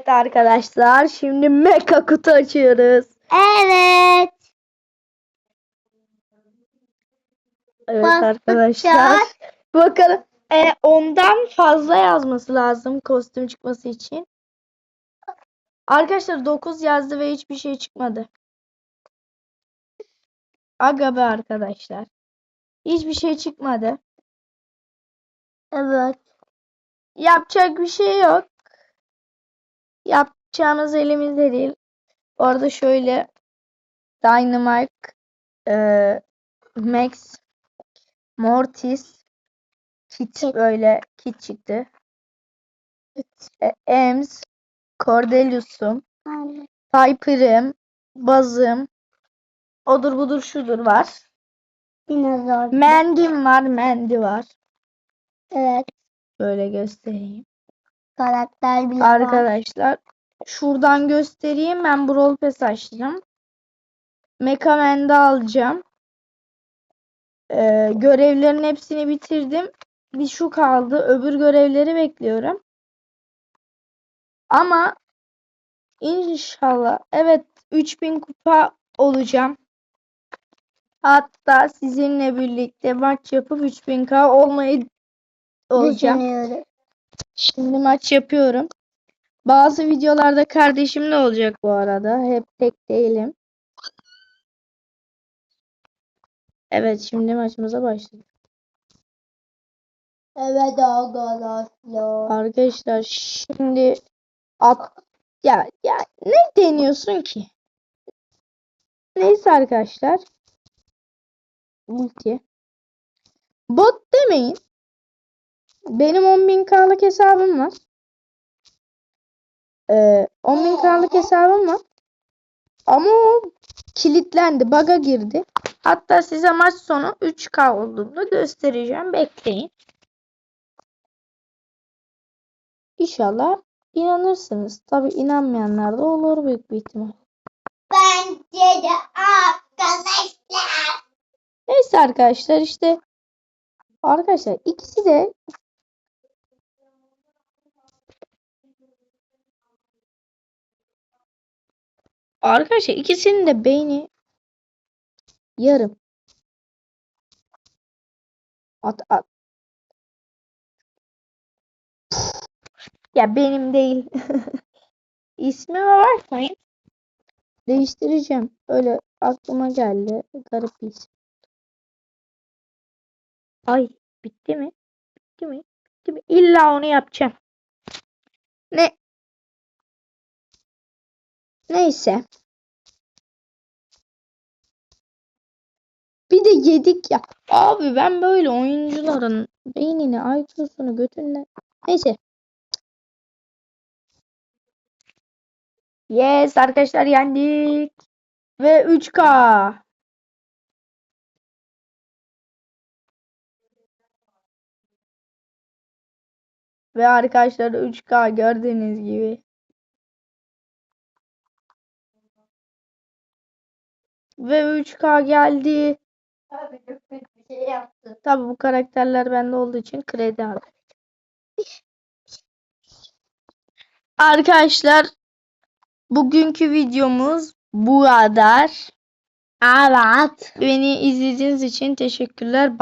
Evet arkadaşlar şimdi meka kutu açıyoruz. Evet. Evet Bastıkça- arkadaşlar. Bakalım e, ondan fazla yazması lazım kostüm çıkması için. Arkadaşlar 9 yazdı ve hiçbir şey çıkmadı. Aga be arkadaşlar. Hiçbir şey çıkmadı. Evet. Yapacak bir şey yok. Yapacağımız elimizde değil. Orada şöyle Dynamite, e, Max, Mortis, Kit böyle kit çıktı. E, Ems, Cordelius'um. Piper'ım, Buzz'ım, odur budur şudur var. Dinozor. Mendim var, Mendi var. Evet. Böyle göstereyim. Karakter bile var. Arkadaşlar şuradan göstereyim. Ben Brawl Pass açtım. Mecha Man'de alacağım. Ee, görevlerin hepsini bitirdim. Bir şu kaldı. Öbür görevleri bekliyorum. Ama inşallah evet 3000 kupa olacağım. Hatta sizinle birlikte maç yapıp 3000k olmayı olacağım. Düşünüyorum. Şimdi maç yapıyorum. Bazı videolarda kardeşim de olacak bu arada. Hep tek değilim. Evet şimdi maçımıza başladık. Evet arkadaşlar. Arkadaşlar şimdi at ya ya ne deniyorsun ki? Neyse arkadaşlar. Multi. Bot demeyin. Benim 10.000k'lık hesabım var. Ee, 10.000k'lık hesabım var. Ama o kilitlendi. Bug'a girdi. Hatta size maç sonu 3K olduğunda göstereceğim. Bekleyin. İnşallah inanırsınız. Tabi inanmayanlar da olur büyük bir ihtimal. Bence de arkadaşlar. Neyse arkadaşlar işte arkadaşlar ikisi de Arkadaşlar ikisinin de beyni yarım. At at. Ya benim değil. İsmime bakmayın. Değiştireceğim. Öyle aklıma geldi. Garip bir isim. Ay bitti mi? Bitti mi? Bitti mi? İlla onu yapacağım. Ne? Neyse. Bir de yedik ya. Abi ben böyle oyuncuların beynini, IQ'sunu götünden. Neyse. Yes arkadaşlar yendik. Ve 3K. Ve arkadaşlar 3K gördüğünüz gibi. Ve 3K geldi. Abi bir şey yaptın. Tabi bu karakterler bende olduğu için kredi aldım. Arkadaşlar bugünkü videomuz bu kadar. Evet. Beni izlediğiniz için teşekkürler.